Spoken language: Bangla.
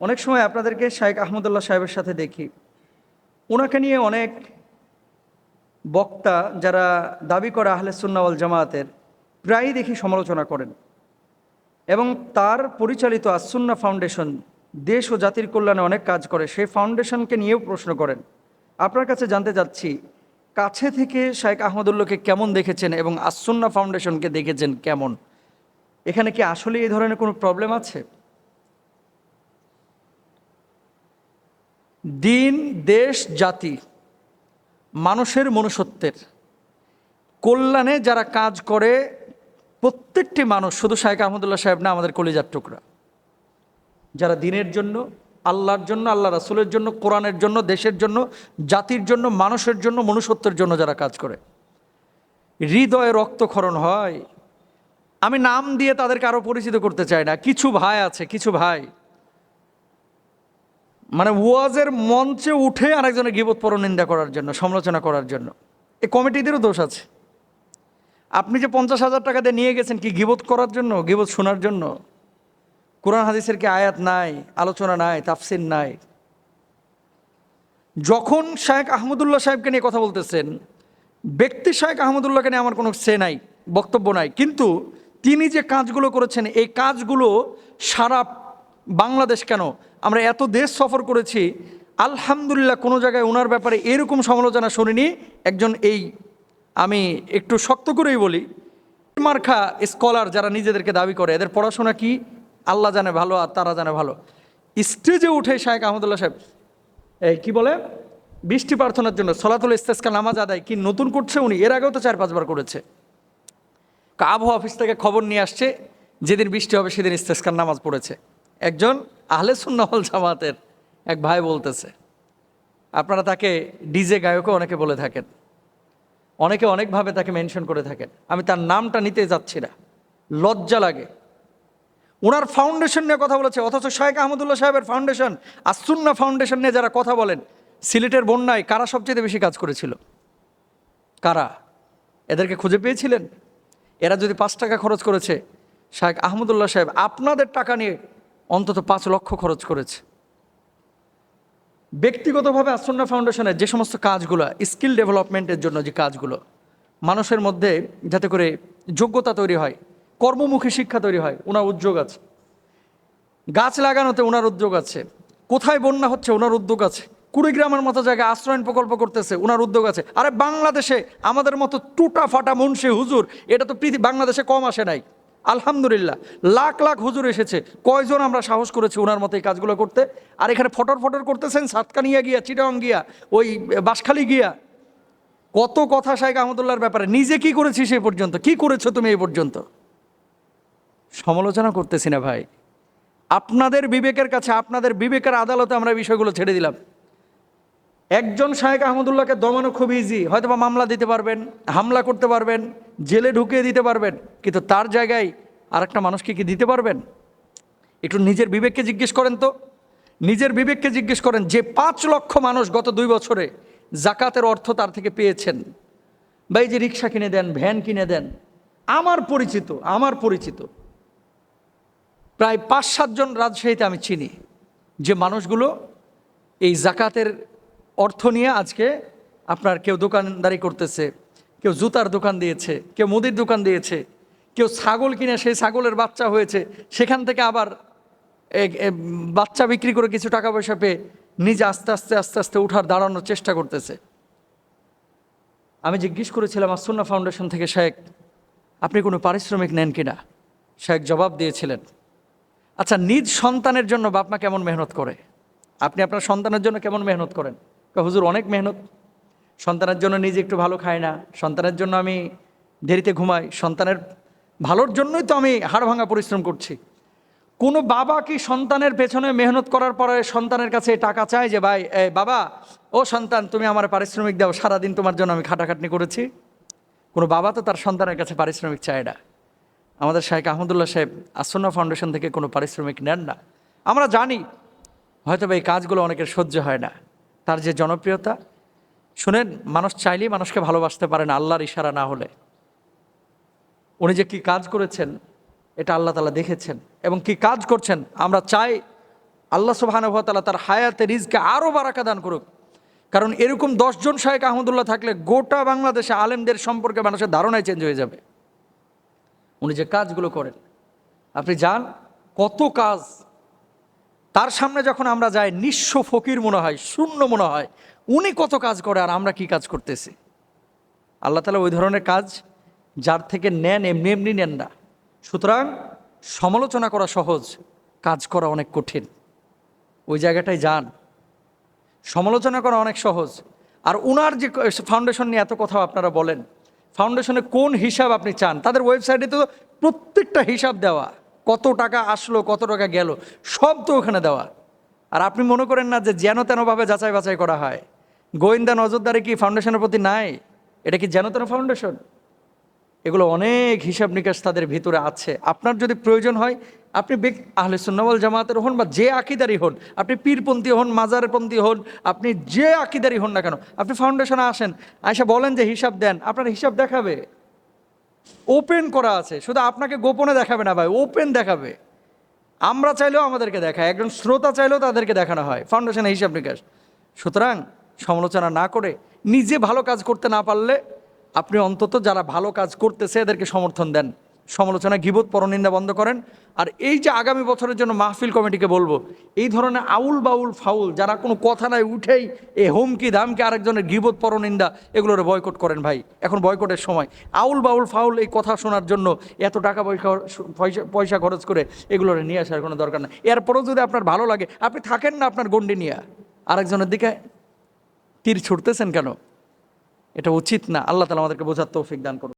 অনেক সময় আপনাদেরকে শাহেক আহমদুল্লাহ সাহেবের সাথে দেখি। ওনাকে নিয়ে অনেক বক্তা যারা দাবি করে আহলে সুন্নাওয়াল জামায়াতের প্রায়ই দেখি সমালোচনা করেন। এবং তার পরিচালিত আসুন্না ফাউন্ডেশন দেশ ও জাতির কল্যাণে অনেক কাজ করে, সেই ফাউন্ডেশনকে নিয়েও প্রশ্ন করেন। আপনার কাছে জানতে চাচ্ছি, কাছে থেকে শাহেক আহমদুল্লাহকে কেমন দেখেছেন এবং আসুন্না ফাউন্ডেশনকে দেখেছেন কেমন? এখানে কি আসলে এই ধরনের কোনো প্রবলেম আছে? দিন, দেশ, জাতি, মানুষের মনুষ্যত্বের। কল্যাণে যারা কাজ করে, প্রত্যেকটি মানুষ, শুধু শাহেক আহমদুল্লাহ সাহেব না, আমাদের কলিজার টুকরা। যারা দিনের জন্য, আল্লাহর জন্য, আল্লাহ রাসুলের জন্য, কোরআনের জন্য, দেশের জন্য, জাতির জন্য, মানুষের জন্য, মনুষ্যত্বের জন্য যারা কাজ করে। হৃদয়ে রক্তক্ষরণ হয়। আমি নাম দিয়ে তাদেরকে আরও পরিচিত করতে চাই না। কিছু ভাই আছে, কিছু ভাই। মানে ওয়াজের মঞ্চে উঠে আরেকজনের গিবত পরনিন্দা করার জন্য, সমালোচনা করার জন্য। এই কমিটিদেরও দোষ আছে। আপনি যে পঞ্চাশ হাজার টাকা দিয়ে নিয়ে গেছেন কি গিবত করার জন্য, গিবত শোনার জন্য? কোরআন হাদিসের কি আয়াত নাই, আলোচনা নাই, তাফসির নাই? যখন শায়েক আহমদুল্লাহ সাহেবকে নিয়ে কথা বলতেছেন, ব্যক্তি শায়েক আহমদুল্লাহকে নিয়ে আমার কোনো সে নাই, বক্তব্য নাই। কিন্তু তিনি যে কাজগুলো করেছেন, এই কাজগুলো সারা বাংলাদেশ কেন আমরা এত দেশ সফর করেছি, আলহামদুলিল্লাহ কোনো জায়গায় ওনার ব্যাপারে এরকম সমালোচনা শুনিনি। একজন এই আমি একটু শক্ত করেই বলি মার্খা স্কলার যারা নিজেদেরকে দাবি করে, এদের পড়াশোনা কি? আল্লাহ জানে ভালো আর তারা জানে ভালো। স্টেজে উঠে শাহেক আহমদুল্লাহ সাহেব, এই কি বলে? বৃষ্টি প্রার্থনার জন্য সলাতুল ইস্তেস্কা নামাজ আদায় কি নতুন করছে উনি? এর আগেও তো চার পাঁচবার করেছে। আবহাওয়া অফিস থেকে খবর নিয়ে আসছে, যেদিন বৃষ্টি হবে সেদিন ইস্তেস্কার নামাজ পড়েছে। একজন আহলে সুন্নাহল জামাতের এক ভাই বলতেছে, আপনারা তাকে ডিজে গায়কও অনেকে বলে থাকেন, অনেকে অনেকভাবে তাকে মেনশন করে থাকেন। আমি তার নামটা নিতে যাচ্ছি না, লজ্জা লাগে। ওনার ফাউন্ডেশন নিয়ে কথা বলেছে, অথচ শাহেক আহমদুল্লাহ সাহেবের ফাউন্ডেশন আসুন্না ফাউন্ডেশন নিয়ে যারা কথা বলেন, সিলেটের বন্যায় কারা সবচেয়ে বেশি কাজ করেছিল? কারা? এদেরকে খুঁজে পেয়েছিলেন? এরা যদি পাঁচ টাকা খরচ করেছে শাহেক আহমদুল্লাহ সাহেব, আপনাদের টাকা নিয়ে অন্তত পাঁচ লক্ষ খরচ করেছে। ব্যক্তিগতভাবে আসন্না ফাউন্ডেশনের যে সমস্ত কাজগুলো স্কিল ডেভেলপমেন্টের জন্য যে কাজগুলো, মানুষের মধ্যে যাতে করে যোগ্যতা তৈরি হয়, কর্মমুখী শিক্ষা তৈরি হয়, ওনার উদ্যোগ আছে। গাছ লাগানোতে ওনার উদ্যোগ আছে। কোথায় বন্যা হচ্ছে, ওনার উদ্যোগ আছে। কুড়িগ্রামের মতো জায়গায় আশ্রয়ণ প্রকল্প করতেছে, ওনার উদ্যোগ আছে। আরে বাংলাদেশে আমাদের মতো টুটা ফাটা মুন্সি হুজুর, এটা তো পৃথিবী বাংলাদেশে কম আসে নাই। আলহামদুলিল্লাহ, লাখ লাখ হুজুর এসেছে। কয়জন আমরা সাহস করেছি ওনার মতো এই কাজগুলো করতে? আর এখানে ফটর ফটর করতেছেন, সাতকানিয়া গিয়া চিটাং গিয়া, ওই বাঁশখালী গিয়া। কত কথা শাহেক আহমদুল্লাহর ব্যাপারে। নিজে কি করেছিস এই পর্যন্ত? কি করেছ তুমি এই পর্যন্ত? সমালোচনা করতেছি না ভাই। আপনাদের বিবেকের কাছে, আপনাদের বিবেকের আদালতে আমরা বিষয়গুলো ছেড়ে দিলাম। একজন শাহেক আহমদুল্লাহকে দমানো খুব ইজি হয়তো বা মামলা দিতে পারবেন, হামলা করতে পারবেন, জেলে ঢুকিয়ে দিতে পারবেন, কিন্তু তার জায়গায় আরেকটা মানুষকে কি দিতে পারবেন? একটু নিজের বিবেককে জিজ্ঞেস করেন তো। নিজের বিবেককে জিজ্ঞেস করেন যে পাঁচ লক্ষ মানুষ গত দুই বছরে জাকাতের অর্থ তার থেকে পেয়েছেন। বা এই যে রিক্সা কিনে দেন, ভ্যান কিনে দেন, আমার পরিচিত আমার পরিচিত। প্রায় পাঁচ সাতজন রাজশাহীতে আমি চিনি। যে মানুষগুলো এই জাকাতের অর্থ নিয়ে আজকে আপনার কেউ দোকানদারি করতেছে, কেউ জুতার দোকান দিয়েছে, কেউ মুদির দোকান দিয়েছে, কেউ ছাগল কিনে, সেই ছাগলের বাচ্চা হয়েছে, সেখান থেকে আবার বাচ্চা বিক্রি করে কিছু টাকা পয়সা পেয়ে নিজে আস্তে আস্তে আস্তে আস্তে উঠার, দাঁড়ানোর চেষ্টা করতেছে। আমি জিজ্ঞেস করেছিলাম আসন্না ফাউন্ডেশন থেকে শেখ, আপনি কোনো পারিশ্রমিক নেন কিনা? শেখ জবাব দিয়েছিলেন আচ্ছা নিজ সন্তানের জন্য বাপমা কেমন মেহনত করে? আপনি আপনার সন্তানের জন্য কেমন মেহনত করেন? হুজুর, অনেক মেহনত। সন্তানের জন্য নিজে একটু ভালো খায় না। সন্তানের জন্য আমি দেরিতে ঘুমাই। সন্তানের, ভালোর জন্যই তো আমি হাড় ভাঙা পরিশ্রম করছি। কোনো বাবা কি সন্তানের পেছনে মেহনত করার পরে সন্তানের কাছে টাকা চায় যে, ভাই, এ, বাবা, ও সন্তান, তুমি আমার পারিশ্রমিক দাও, সারাদিন তোমার জন্য আমি খাটাখাটনি করেছি কোনো বাবা তো তার সন্তানের কাছে পারিশ্রমিক চায় না। আমাদের শাহেক আহমদুল্লাহ সাহেব আসন্না ফাউন্ডেশন থেকে কোনো পারিশ্রমিক নেন না। আমরা জানি, হয়তো এই কাজগুলো অনেকের সহ্য হয় না। তার যে জনপ্রিয়তা, শুনেন, মানুষ চাইলেই মানুষকে ভালোবাসতে পারে না, আল্লাহর ইশারা না হলে। উনি যে কি কাজ করেছেন, এটা আল্লাহ তালা দেখেছেন এবং কি কাজ করছেন, আমরা চাই আল্লাহ সুবাহানুভাতালা তার হায়াতে, রিজকে আরও বারাকা দান করুক। কারণ এরকম দশজন শাহেক আহমদুল্লাহ থাকলে গোটা বাংলাদেশে আলেমদের সম্পর্কে মানুষের ধারণাই চেঞ্জ হয়ে যাবে। উনি যে কাজগুলো করেন, আপনি যান কত কাজ তার সামনে যখন আমরা যাই, নিঃস্ব ফকির মনে হয়, শূন্য মনে হয়, উনি কত কাজ করে আর আমরা কি কাজ করতেছি? আল্লাহ তালা ওই ধরনের কাজ যার থেকে নেন, এমনি এমনি নেন না। সুতরাং সমালোচনা করা সহজ, কাজ করা অনেক কঠিন। ওই জায়গাটায় যান। সমালোচনা করা অনেক সহজ। আর উনার যে ফাউন্ডেশন নিয়ে এত কথা আপনারা বলেন ফাউন্ডেশনে কোন হিসাব আপনি চান? তাদের ওয়েবসাইটে তো প্রত্যেকটা হিসাব দেওয়া। কত টাকা আসলো, কত টাকা গেল, সব তো ওখানে দেওয়া। আর আপনি মনে করেন না যে যেন তেনভাবে যাচাই বাছাই করা হয়? গোয়েন্দা নজরদারি কি ফাউন্ডেশনের প্রতি নাই? এটা কি যেন তেন ফাউন্ডেশন? এগুলো অনেক হিসাব নিকাশ তাদের ভিতরে আছে। আপনার যদি প্রয়োজন হয়, আপনি আহলে সুন্নাওয়াল জামাতের হন বা যে আকিদারি হন, আপনি পীরপন্থী হন, মাজারপন্থী হন, আপনি যে আকিদারি হন না কেন, আপনি ফাউন্ডেশনে আসেন আয়সা বলেন যে হিসাব দেন, আপনার হিসাব দেখাবে। ওপেন করা আছে। শুধু আপনাকে গোপনে দেখাবে না ভাই ওপেন দেখাবে। আমরা চাইলেও আমাদেরকে দেখায়, একজন শ্রোতা চাইলেও তাদেরকে দেখানো হয় ফাউন্ডেশনের হিসাব নিকাশ। সুতরাং সমালোচনা না করে নিজে ভালো কাজ করতে না পারলে আপনি অন্তত যারা ভালো কাজ করতেছে এদেরকে সমর্থন দেন। সমালোচনা গিবোধ পরনিন্দা বন্ধ করেন। আর এই যে আগামী বছরের জন্য মাহফিল কমিটিকে বলব, এই ধরনের আউল বাউল ফাউল যারা কোনো কথা নাই উঠেই এ হুমকি ধামকি আরেকজনের গিবোধ পরনিন্দা এগুলোর বয়কট করেন ভাই। এখন বয়কটের সময়। আউল বাউল ফাউল এই কথা শোনার জন্য এত টাকা পয়সা পয়সা পয়সা খরচ করে এগুলোর নিয়ে আসার কোনো দরকার নেই। এরপরেও যদি আপনার ভালো লাগে, আপনি থাকেন না আপনার গন্ডি নিয়ে। আরেকজনের দিকে তীর ছুটতেছেন কেন? এটা উচিত না। আল্লাহ তালা আমাদেরকে বোঝার তৌফিক দান করুন।